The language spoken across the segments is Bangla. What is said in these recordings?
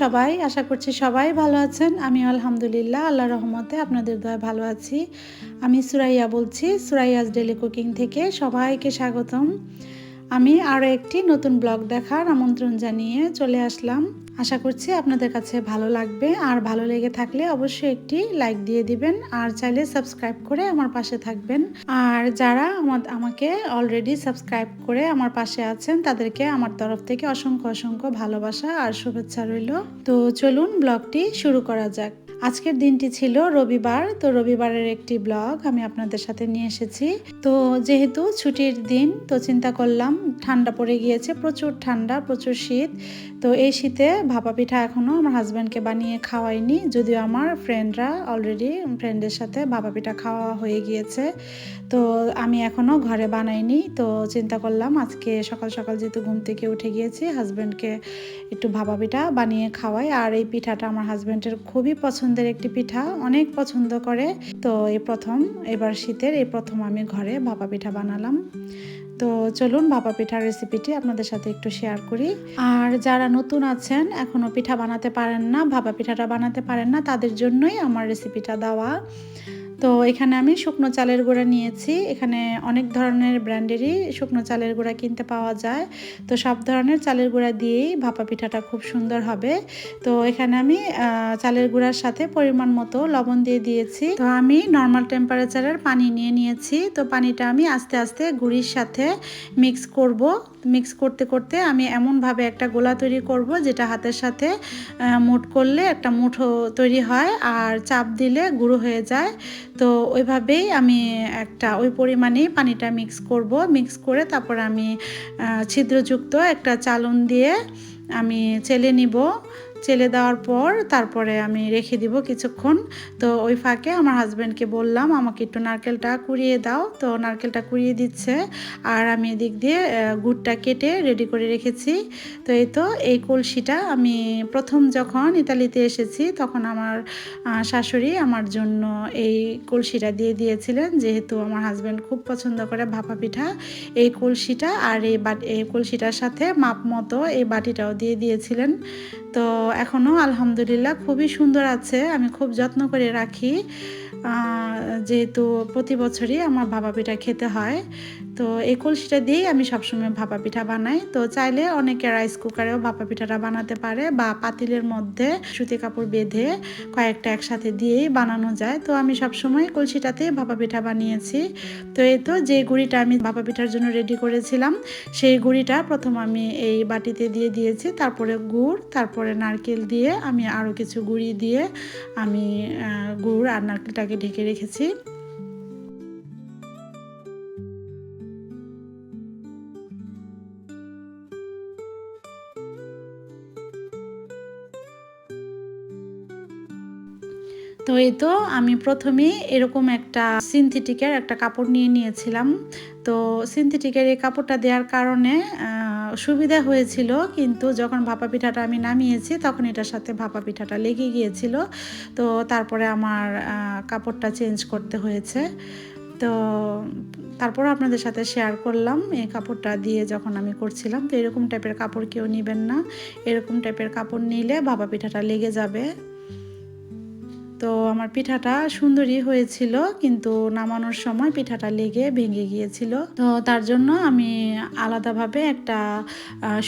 সবাই। আশা করছি সবাই ভালো আছেন। আমি আলহামদুলিল্লাহ আল্লাহ রহমতে আপনাদের দয়া ভালো আছি। আমি সুরাইয়া বলছি সুরাইয়াজ ডেলি কুকিং থেকে সবাইকে স্বাগতম। আমি আরও একটি নতুন ব্লগ দেখার আমন্ত্রণ জানিয়ে চলে আসলাম। আশা করছি আপনাদের কাছে ভালো লাগবে। আর ভালো লেগে থাকলে অবশ্যই একটি লাইক দিয়ে দিবেন আর চাইলে সাবস্ক্রাইব করে আমার পাশে থাকবেন। আর যারা আমা- আমাকে অলরেডি সাবস্ক্রাইব করে আমার পাশে আছেন, তাদেরকে আমার তরফ থেকে অসংখ্য অসংখ্য ভালোবাসা আর শুভেচ্ছা রইল। তো চলুন ব্লগটি শুরু করা যাক। আজকের দিনটি ছিল রবিবার, তো রবিবারের একটি ব্লগ আমি আপনাদের সাথে নিয়ে এসেছি। তো যেহেতু ছুটির দিন, তো চিন্তা করলাম, ঠান্ডা পড়ে গিয়েছে, প্রচুর ঠান্ডা, প্রচুর শীত। তো এই শীতে ভাপা পিঠা এখনও আমার হাজব্যান্ডকে বানিয়ে খাওয়াইনি, যদিও আমার ফ্রেন্ডরা অলরেডি ফ্রেন্ডের সাথে ভাপা পিঠা খাওয়া হয়ে গিয়েছে। তো আমি এখনও ঘরে বানাইনি, তো চিন্তা করলাম আজকে সকাল সকাল যেহেতু ঘুম থেকে উঠে গিয়েছি হাজব্যান্ডকে একটু ভাপা পিঠা বানিয়ে খাওয়াই। আর এই পিঠাটা আমার হাজব্যান্ডের খুবই পছন্দের একটি পিঠা অনেক পছন্দ করে। তো এই প্রথম, এবার শীতের এই প্রথম আমি ঘরে ভাপা পিঠা বানালাম। তো চলুন ভাপা পিঠার রেসিপিটি আপনাদের সাথে একটু শেয়ার করি। আর যারা নতুন আছেন এখনও পিঠা বানাতে পারেন না ভাপা পিঠাটা বানাতে পারেন না, তাদের জন্যই আমার রেসিপিটা দেওয়া। তো এখানে আমি শুকনো চালের গুঁড়া নিয়েছি। এখানে অনেক ধরনের ব্র্যান্ডেরই শুকনো চালের গুঁড়া কিনতে পাওয়া যায়। তো সব ধরনের চালের গুঁড়া দিয়েই ভাপা পিঠাটা খুব সুন্দর হবে। তো এখানে আমি চালের গুঁড়ার সাথে পরিমাণ মতো লবণ দিয়ে দিয়েছি। তো আমি নর্মাল টেম্পারেচারের পানি নিয়ে নিয়েছি। তো পানিটা আমি আস্তে আস্তে গুঁড়ির সাথে মিক্স করব। মিক্স করতে করতে আমি এমনভাবে একটা গোলা তৈরি করব, যেটা হাতের সাথে মুঠ করলে একটা মুঠো তৈরি হয়। আর চাপ দিলে গুঁড়ো হয়ে যায়। তো ওইভাবেই আমি একটা, ওই পরিমাণে পানিটা মিক্স করব। মিক্স করে তারপর আমি ছিদ্রযুক্ত একটা চালন দিয়ে আমি চেলে নিব। চেলে দেওয়ার পর তারপরে আমি রেখে দিব কিছুক্ষণ। তো ওই ফাঁকে আমার হাজব্যান্ডকে বললাম, আমাকে একটু নারকেলটা কুড়িয়ে দাও। তো নারকেলটা কুড়িয়ে দিচ্ছে। আর আমি এদিক দিয়ে গুড়টা কেটে রেডি করে রেখেছি। তো এই তো, এই কলসিটা আমি প্রথম যখন ইতালিতে এসেছি, তখন আমার শাশুড়ি আমার জন্য এই কলসিটা দিয়ে দিয়েছিলেন। যেহেতু আমার হাজব্যান্ড খুব পছন্দ করে ভাপা পিঠা, এই কলসিটা আর এই বাট এই কলসিটার সাথে মাপ মতো এই বাটিটাও দিয়ে দিয়েছিলেন। তো এখনও আলহামদুলিল্লাহ খুবই সুন্দর আছে। আমি খুব যত্ন করে রাখি। যেহেতু প্রতি বছরই আমার বাবা পিঠা খেতে হয়। তো এই কলসিটা দিয়েই আমি সবসময় ভাপা পিঠা বানাই। তো চাইলে অনেকে রাইস কুকারেও ভাপা পিঠাটা বানাতে পারে বা পাতিলের মধ্যে সুতি কাপড় বেঁধে কয়েকটা একসাথে দিয়েই বানানো যায়। তো আমি সবসময় কলসিটাতেই ভাপা পিঠা বানিয়েছি। তো এই তো যে গুঁড়িটা আমি ভাপা পিঠার জন্য রেডি করেছিলাম, সেই গুঁড়িটা প্রথম আমি এই বাটিতে দিয়ে দিয়েছি। তারপরে গুড়, তারপরে নারকেল দিয়ে আমি আরও কিছু গুঁড়ি দিয়ে আমি গুড় আর নারকেলটাকে ঢেকে রেখেছি। তো এই তো আমি প্রথমে এরকম একটা সিনথেটিকের একটা কাপড় নিয়ে নিয়েছিলাম। তো সিনথেটিকের এই কাপড়টা দেওয়ার কারণে সুবিধা হয়েছিল, কিন্তু যখন ভাপা পিঠাটা আমি নামিয়েছি, তখন এটার সাথে ভাপা পিঠাটা লেগে গিয়েছিল। তো তারপরে আমার কাপড়টা চেঞ্জ করতে হয়েছে। তো তারপর আপনাদের সাথে শেয়ার করলাম, এই কাপড়টা দিয়ে যখন আমি করছিলাম, তো এরকম টাইপের কাপড় কেউ নেবেন না। এরকম টাইপের কাপড় নিলে ভাপা পিঠাটা লেগে যাবে। তো আমার পিঠাটা সুন্দরই হয়েছিল, কিন্তু নামানোর সময় পিঠাটা লেগে ভেঙে গিয়েছিল। তো তার জন্য আমি আলাদাভাবে একটা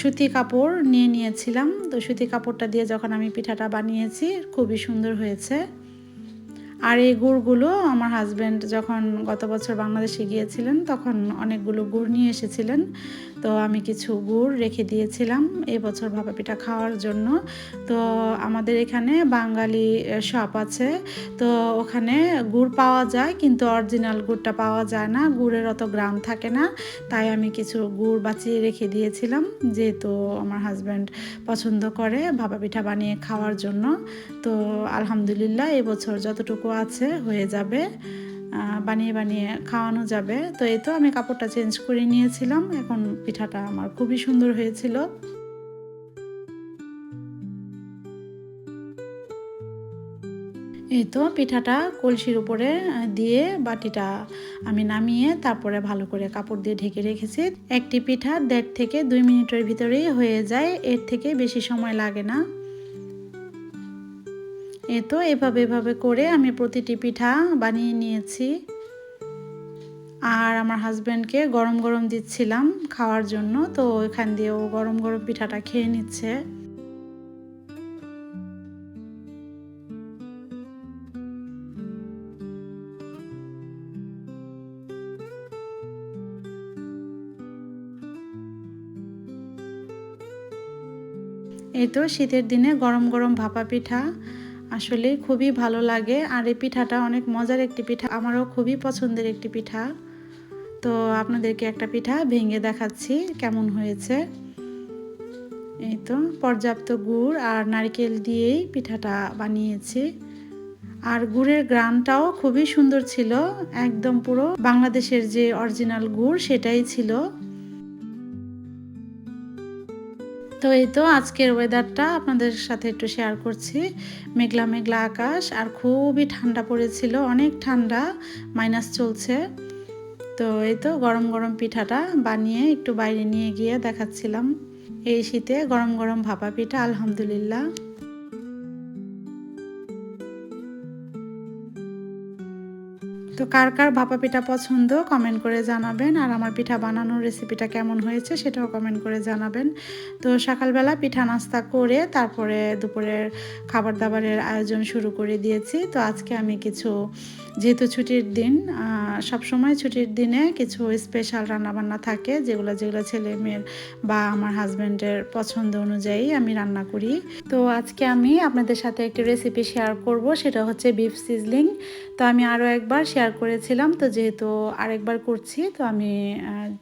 সুতি কাপড় নিয়ে নিয়েছিলাম। তো সুতি কাপড়টা দিয়ে যখন আমি পিঠাটা বানিয়েছি, খুবই সুন্দর হয়েছে। আর এই গুড়গুলো আমার হাজব্যান্ড যখন গত বছর বাংলাদেশে গিয়েছিলেন, তখন অনেকগুলো গুড় নিয়ে এসেছিলেন। তো আমি কিছু গুড় রেখে দিয়েছিলাম এবছর ভাপা পিঠা খাওয়ার জন্য। তো আমাদের এখানে বাঙালি শপ আছে। তো ওখানে গুড় পাওয়া যায় কিন্তু অরিজিনাল গুড়টা পাওয়া যায় না। গুড়ের অত গ্রাম থাকে না। তাই আমি কিছু গুড় বাঁচিয়ে রেখে দিয়েছিলাম যেহেতু আমার হাজব্যান্ড পছন্দ করে ভাপা পিঠা বানিয়ে খাওয়ার জন্য। তো আলহামদুলিল্লাহ এবছর যতটুকু আছে হয়ে যাবে। বানিয়ে বানিয়ে খাওয়ানো যাবে। তো এই তো আমি কাপড়টা চেঞ্জ করে নিয়েছিলাম। এখন পিঠাটা আমার খুবই সুন্দর হয়েছিল। এই তো পিঠাটা কলসির উপরে দিয়ে বাটিটা আমি নামিয়ে তারপরে ভালো করে কাপড় দিয়ে ঢেকে রেখেছি। একটি পিঠা দেড় থেকে দুই মিনিটের ভিতরেই হয়ে যায়। এর থেকে বেশি সময় লাগে না। এই তো এভাবে এভাবে করে আমি প্রতিটি পিঠা বানিয়ে নিয়েছি। আর আমার হাজব্যান্ডকে গরম গরম দিচ্ছিলাম খাওয়ার জন্য, তো এখান দিয়ে ও গরম গরম পিঠাটা খেয়ে নিচ্ছে। এই তো শীতের দিনে গরম গরম ভাপা পিঠা আসলে খুবই ভালো লাগে। আর এই পিঠাটা অনেক মজার একটি পিঠা। আমারও খুবই পছন্দের একটি পিঠা। তো আপনাদেরকে একটা পিঠা ভেঙে দেখাচ্ছি, কেমন হয়েছে। এই তো, পর্যাপ্ত গুড় আর নারকেল দিয়েই পিঠাটা বানিয়েছি। আর গুড়ের গ্রানটাও খুবই সুন্দর ছিল। একদম পুরো বাংলাদেশের যে অরিজিনাল গুড় সেটাই ছিল। তো এই তো আজকের ওয়েদারটা আপনাদের সাথে একটু শেয়ার করছি। মেঘলা মেঘলা আকাশ আর খুবই ঠান্ডা পড়েছিল, অনেক ঠান্ডা মাইনাস চলছে। তো এই তো গরম গরম পিঠাটা বানিয়ে একটু বাইরে নিয়ে গিয়ে দেখাচ্ছিলাম। এই শীতে গরম গরম ভাপা পিঠা, আলহামদুলিল্লাহ। তো কার কার ভাপা পিঠা পছন্দ কমেন্ট করে জানাবেন। আর আমার পিঠা বানানোর রেসিপিটা কেমন হয়েছে, সেটাও কমেন্ট করে জানাবেন। তো সকালবেলা পিঠা নাস্তা করে তারপরে দুপুরের খাবার দাবারের আয়োজন শুরু করে দিয়েছি। তো আজকে আমি কিছু, যেহেতু ছুটির দিন সব সময় ছুটির দিনে কিছু স্পেশাল রান্নাবান্না থাকে, যেগুলো যেগুলো ছেলে মেয়ের বা আমার হাজব্যান্ডের পছন্দ অনুযায়ী আমি রান্না করি। তো আজকে আমি আপনাদের সাথে একটি রেসিপি শেয়ার করব, সেটা হচ্ছে বিফ সিজলিং তো আমি আরও একবার শেয়ার করেছিলাম। তো যেহেতু আরেকবার করছি, তো আমি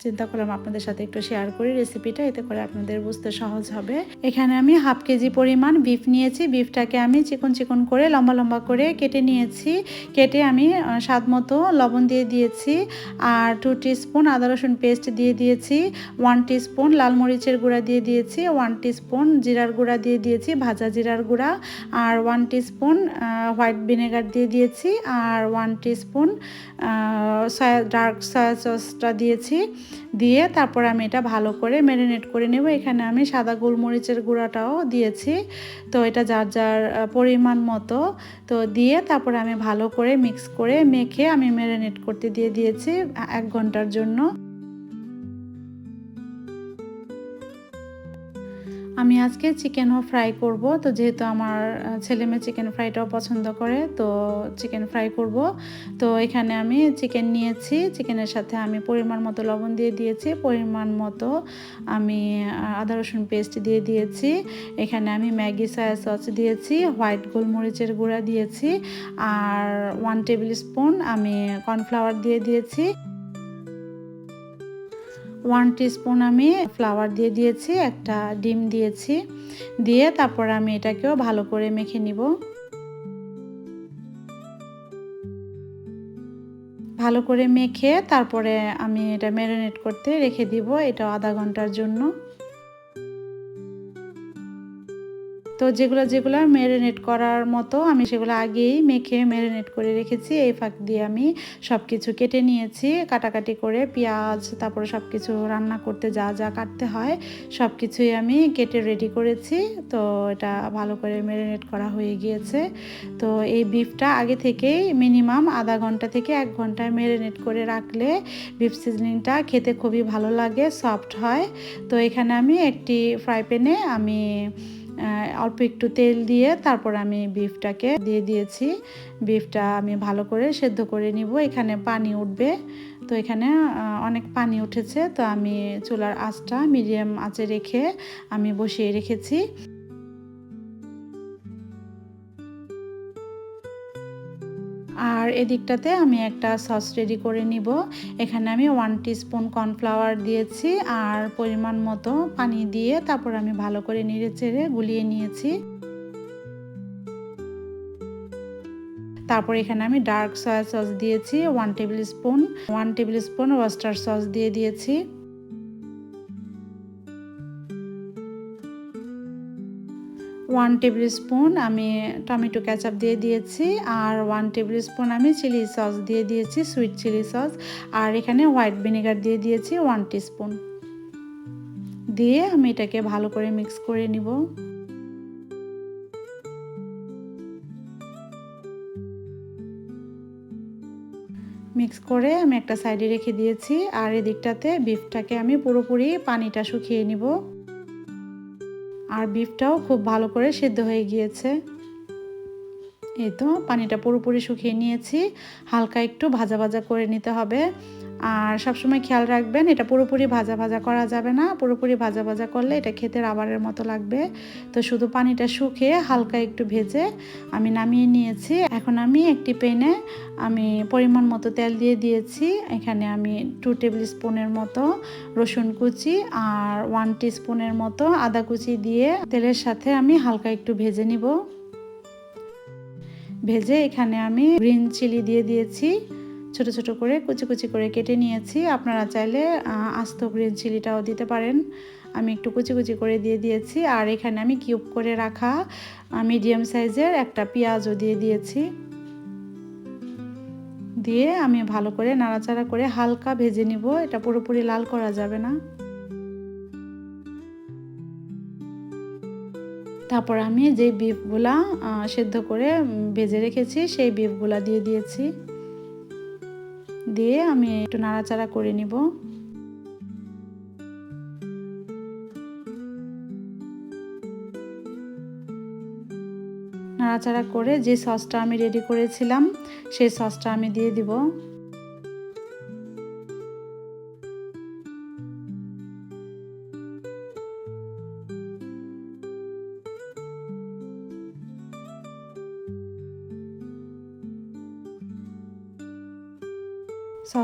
চিন্তা করলাম আপনাদের সাথে একটু শেয়ার করি রেসিপিটা এতে করে আপনাদের বুঝতে সহজ হবে। এখানে আমি হাফ কেজি পরিমাণ বিফ নিয়েছি। বিফটাকে আমি চিকন চিকন করে লম্বা লম্বা করে কেটে নিয়েছি। কেটে আমি স্বাদ মতো লবণ দিয়ে দিয়েছি আর টু স্পুন আদা রসুন পেস্ট দিয়ে দিয়েছি। ওয়ান স্পুন লাল মরিচের গুঁড়া দিয়ে দিয়েছি। ওয়ান স্পুন জিরার গুঁড়া দিয়ে দিয়েছি, ভাজা জিরার গুঁড়া। আর ওয়ান স্পুন হোয়াইট ভিনেগার দিয়ে দিয়েছি। আর one spoon soya dark soya সসটা দিয়েছি। দিয়ে তারপর আমি এটা ভালো করে ম্যারিনেট করে নেব। এখানে আমি সাদা গোলমরিচের গুঁড়াটাও দিয়েছি। তো এটা যার যার পরিমাণ মতো। তো দিয়ে তারপর আমি ভালো করে মিক্স করে মেখে আমি ম্যারিনেট করতে দিয়ে দিয়েছি এক ঘণ্টার জন্য। আমি আজকে চিকেনও ফ্রাই করব। তো যেহেতু আমার ছেলে মেয়ে চিকেন ফ্রাইটাও পছন্দ করে, তো চিকেন ফ্রাই করব। তো এখানে আমি চিকেন নিয়েছি। চিকেনের সাথে আমি পরিমাণ মতো লবণ দিয়ে দিয়েছি। পরিমাণ মতো আমি আদা রসুন পেস্ট দিয়ে দিয়েছি। এখানে আমি ম্যাগি সয়া সস দিয়েছি। হোয়াইট গোলমরিচের গুঁড়া দিয়েছি। আর ওয়ান টেবিল স্পুন আমি কর্নফ্লাওয়ার দিয়ে দিয়েছি। ওয়ান টিস্পুন আমি ফ্লাওয়ার দিয়ে দিয়েছি, একটা ডিম দিয়েছি, দিয়ে তারপর আমি এটাকেও ভালো করে মেখে নিব। ভালো করে মেখে তারপরে আমি এটা ম্যারিনেট করতে রেখে দিব এটা আধা ঘণ্টার জন্য। তো যেগুলো যেগুলো ম্যারিনেট করার মতো আমি সেগুলো আগেই মেখে ম্যারিনেট করে রেখেছি। এই ফাঁক দিয়ে আমি সব কিছু কেটে নিয়েছি, কাটাকাটি করে পেঁয়াজ, তারপরে সব কিছু রান্না করতে যা যা কাটতে হয় সব কিছুই আমি কেটে রেডি করেছি। তো এটা ভালো করে ম্যারিনেট করা হয়ে গিয়েছে। তো এই বিফটা আগে থেকেই মিনিমাম আধা ঘণ্টা থেকে এক ঘন্টায় ম্যারিনেট করে রাখলে বিফ সিজনিংটা খেতে খুবই ভালো লাগে সফট হয়। তো এখানে আমি একটি ফ্রাই প্যানে আমি অল্প একটু তেল দিয়ে তারপর আমি বিফটাকে দিয়ে দিয়েছি। বিফটা আমি ভালো করে সেদ্ধ করে নিব। এখানে পানি উঠবে। তো এখানে অনেক পানি উঠেছে। তো আমি চুলার আঁচটা মিডিয়াম আঁচে রেখে আমি বসিয়ে রেখেছি। আর এদিকটাতে আমি একটা সস রেডি করে নিব। এখানে আমি ওয়ান স্পুন কর্নফ্লাওয়ার দিয়েছি আর পরিমাণ মতো পানি দিয়ে তারপর আমি ভালো করে নেড়ে চেড়ে গুলিয়ে নিয়েছি। তারপর এখানে আমি ডার্ক সয়া সস দিয়েছি one table spoon one table spoon oyster sauce দিয়ে দিয়েছি। ওয়ান টেবিল স্পুন আমি টমেটো ক্যাচাপ দিয়ে দিয়েছি, আর ওয়ান টেবিল স্পুন আমি চিলি সস দিয়ে দিয়েছি সুইট চিলি সস আর এখানে হোয়াইট ভিনেগার দিয়ে দিয়েছি ওয়ান স্পুন দিয়ে আমি এটাকে ভালো করে মিক্স করে নিব। মিক্স করে আমি একটা সাইডে রেখে দিয়েছি, আর এদিকটাতে বিফটাকে আমি পুরোপুরি পানিটা শুকিয়ে নিব। আর বিফটাও খুব ভালো করে সেদ্ধ হয়ে গিয়েছে। এই তো পানিটা পুরোপুরি শুকিয়ে নিয়েছি। হালকা একটু ভাজা ভাজা করে নিতে হবে। আর সবসময় খেয়াল রাখবেন, এটা পুরোপুরি ভাজা ভাজা করা যাবে না। পুরোপুরি ভাজা ভাজা করলে এটা খেতে রাবারের মতো লাগবে। তো শুধু পানিটা শুকিয়ে হালকা একটু ভেজে আমি নামিয়ে নিয়েছি। এখন আমি একটি পেনে আমি পরিমাণ মতো তেল দিয়ে দিয়েছি। এখানে আমি টু টেবিল স্পুনের মতো রসুন কুচি আর ওয়ান স্পুনের মতো আদা কুচি দিয়ে তেলের সাথে আমি হালকা একটু ভেজে নিব। ভেজে এখানে আমি গ্রিন চিলি দিয়ে দিয়েছি। ছোট ছোট করে, কুচি কুচি করে কেটে নিয়েছি। আপনারা চাইলে আস্ত গ্রিন চিলিটাও দিতে পারেন। আমি একটু কুচি কুচি করে দিয়ে দিয়েছি। আর এখানে আমি কিউব করে রাখা মিডিয়াম সাইজের একটা পেঁয়াজও দিয়ে দিয়েছি। দিয়ে আমি ভালো করে নাড়াচাড়া করে হালকা ভেজে নিব। এটা পুরোপুরি লাল করা যাবে না। তারপর আমি যে বিফগুলা সেদ্ধ করে ভেজে রেখেছি, সেই বিফগুলা দিয়ে দিয়েছি। দিয়ে আমি একটু নাড়াচাড়া করে নিব। নাড়াচাড়া করে যে সসটা আমি রেডি করেছিলাম, সেই সসটা আমি দিয়ে দিব।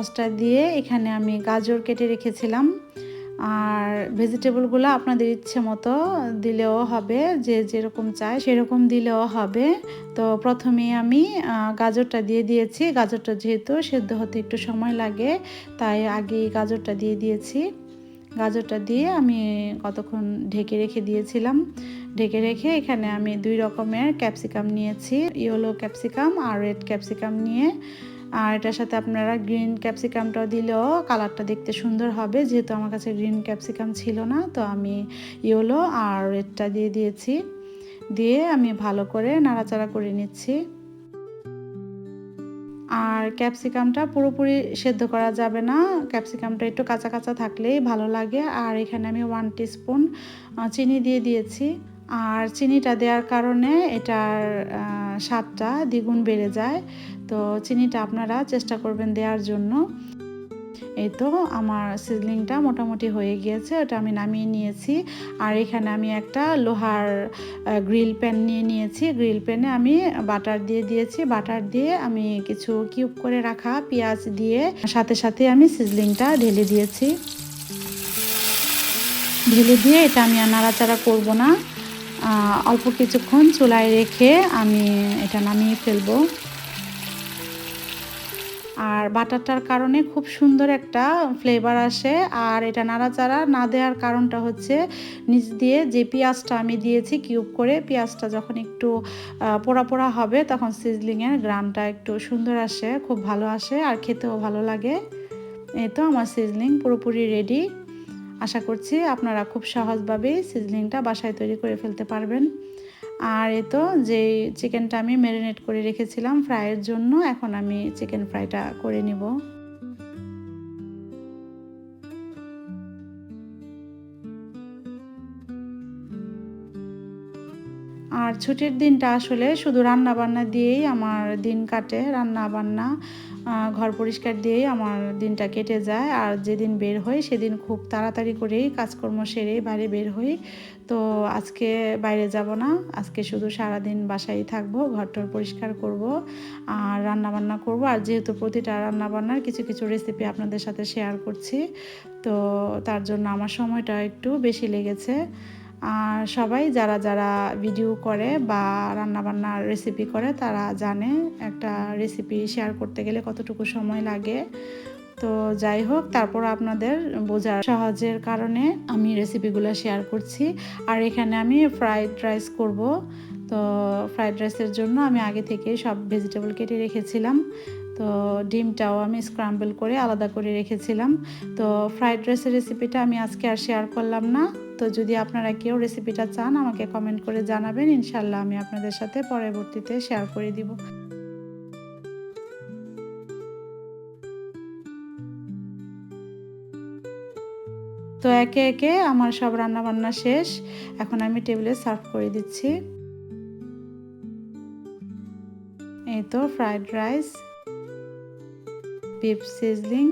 সসটা দিয়ে এখানে আমি গাজর কেটে রেখেছিলাম। আর ভেজিটেবলগুলো আপনাদের ইচ্ছে মতো দিলেও হবে, যে যেরকম চায় সেরকম দিলেও হবে। তো প্রথমে আমি গাজরটা দিয়ে দিয়েছি। গাজরটা যেহেতু সেদ্ধ হতে একটু সময় লাগে, তাই আগে গাজরটা দিয়ে দিয়েছি। গাজরটা দিয়ে আমি কতক্ষণ ঢেকে রেখে দিয়েছিলাম। ঢেকে রেখে এখানে আমি দুই রকমের ক্যাপসিকাম নিয়েছি। ইয়েলো ক্যাপসিকাম আর রেড ক্যাপসিকাম নিয়ে আর এটার সাথে আপনারা গ্রিন ক্যাপসিকামটাও দিলেও কালারটা দেখতে সুন্দর হবে। যেহেতু আমার কাছে গ্রিন ক্যাপসিকাম ছিল না, তো আমি ইয়েলো আর রেডটা দিয়ে দিয়েছি। দিয়ে আমি ভালো করে নাড়াচাড়া করে নিচ্ছি। আর ক্যাপসিকামটা পুরোপুরি সেদ্ধ করা যাবে না। ক্যাপসিকামটা একটু কাঁচা কাঁচা থাকলেই ভালো লাগে। আর এখানে আমি ওয়ান স্পুন চিনি দিয়ে দিয়েছি। আর চিনিটা দেওয়ার কারণে এটার স্বাদটা দ্বিগুণ বেড়ে যায়। তো চিনিটা আপনারা চেষ্টা করবেন দেওয়ার জন্য। এই তো আমার সিজলিংটা মোটামুটি হয়ে গিয়েছে, ওটা আমি নামিয়ে নিয়েছি। আর এখানে আমি একটা লোহার গ্রিল প্যান নিয়ে নিয়েছি। গ্রিল প্যানে আমি বাটার দিয়ে দিয়েছি। বাটার দিয়ে আমি কিছু কিউব করে রাখা পেঁয়াজ দিয়ে সাথে সাথে আমি সিজলিংটা ঢেলে দিয়েছি। ঢেলে দিয়ে এটা আমি আর নাড়াচাড়া করব না। অল্প কিছুক্ষণ চুলায় রেখে আমি এটা নামিয়ে ফেলব। আর বাটারটার কারণে খুব সুন্দর একটা ফ্লেভার আসে। আর এটা নাড়াচাড়া না দেওয়ার কারণটা হচ্ছে, নিচ দিয়ে যে পেঁয়াজটা আমি দিয়েছি কিউব করে, পেঁয়াজটা যখন একটু পোড়া পোড়া হবে তখন সিজলিংয়ের গ্রামটা একটু সুন্দর আসে, খুব ভালো আসে আর খেতেও ভালো লাগে। এই তো আমার সিজলিং পুরোপুরি রেডি আশা করছি আপনারা খুব সহজভাবেই সিজলিংটা বাসায় তৈরি করে ফেলতে পারবেন। আর এ তো যে চিকেনটা আমি ম্যারিনেট করে রেখেছিলাম ফ্রাইয়ের জন্য, এখন আমি চিকেন ফ্রাইটা করে নিব। আর ছুটির দিনটা আসলে শুধু রান্না বান্না দিয়েই আমার দিন কাটে রান্না বান্না ঘর পরিষ্কার দিয়েই আমার দিনটা কেটে যায়। আর যেদিন বের হই সেদিন খুব তাড়াতাড়ি করেই কাজকর্ম সেরেই বাইরে বের হই। তো আজকে বাইরে যাব না, আজকে শুধু সারাদিন বাসায় থাকব, ঘরটর পরিষ্কার করব আর রান্না বান্না করব। আর যেহেতু প্রতিটা রান্না বান্নার কিছু কিছু রেসিপি আপনাদের সাথে শেয়ার করছি, তো তার জন্য আমার সময়টা একটু বেশি লেগেছে। আর সবাই যারা যারা ভিডিও করে বা রান্নাবান্নার রেসিপি করে, তারা জানে একটা রেসিপি শেয়ার করতে গেলে কতটুকু সময় লাগে। তো যাই হোক, তারপর আপনাদের বোঝার সহজের কারণে আমি রেসিপিগুলো শেয়ার করছি। আর এখানে আমি ফ্রাইড রাইস করব। তো ফ্রাইড রাইসের জন্য আমি আগে থেকে সব ভেজিটেবল কেটে রেখেছিলাম। তো ডিমটাও আমি স্ক্রাম্বল করে আলাদা করে রেখেছিলাম। তো ফ্রাইড রাইসের রেসিপিটা আমি আজকে আর শেয়ার করলাম না। তো যদি আপনারা কেউ রেসিপিটা চান, আমাকে কমেন্ট করে জানাবেন। ইনশাল্লাহ আমি আপনাদের সাথে পরবর্তীতে শেয়ার করে দিব। তো একে একে আমার সব রান্না বান্না শেষ। এখন আমি টেবিলে সার্ভ করে দিচ্ছি। এই তো fried rice beef sizzling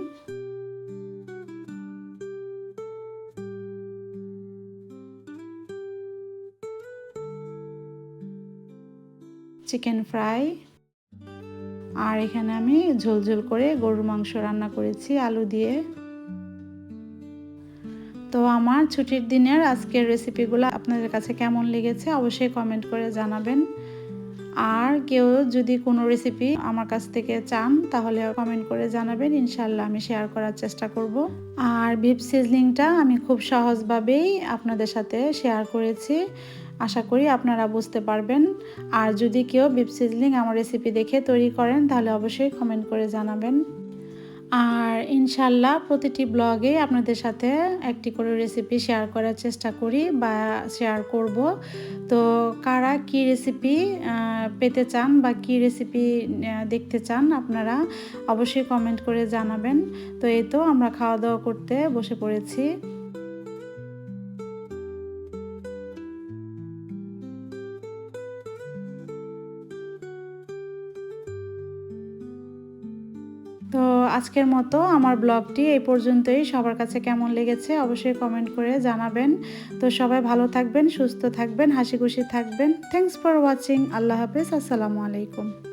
chicken fry. আর এখানে আমি ঝোলঝোল করে গরুর মাংস রান্না করেছি আলু দিয়ে। তো আমার ছুটির দিনের আজকের রেসিপিগুলো আপনাদের কাছে কেমন লেগেছে অবশ্যই কমেন্ট করে জানাবেন। আর কেউ যদি কোনো রেসিপি আমার কাছ থেকে চান, তাহলে কমেন্ট করে জানাবেন ইনশাল্লাহ আমি শেয়ার করার চেষ্টা করব। আর বিফ সিজলিংটা আমি খুব সহজভাবেই আপনাদের সাথে শেয়ার করেছি। আশা করি আপনারা বুঝতে পারবেন। আর যদি কেউ বিফ সিজলিং আমার রেসিপি দেখে তৈরি করেন, তাহলে অবশ্যই কমেন্ট করে জানাবেন। আর ইনশাল্লাহ প্রতিটি ব্লগে আপনাদের সাথে একটি করে রেসিপি শেয়ার করার চেষ্টা করি বা শেয়ার করব। তো কারা কি রেসিপি পেতে চান বা কি রেসিপি দেখতে চান আপনারা অবশ্যই কমেন্ট করে জানাবেন। তো এই তো আমরা খাওয়া দাওয়া করতে বসে পড়েছি। আজকের মতো আমার ব্লগটি এই পর্যন্তই। সবার কাছে কেমন লেগেছে অবশ্যই কমেন্ট করে জানাবেন। তো সবাই ভালো থাকবেন, সুস্থ থাকবেন, হাসি খুশি থাকবেন। থ্যাংকস ফর ওয়াচিং আল্লাহ হাফেজ। আসসালামু আলাইকুম।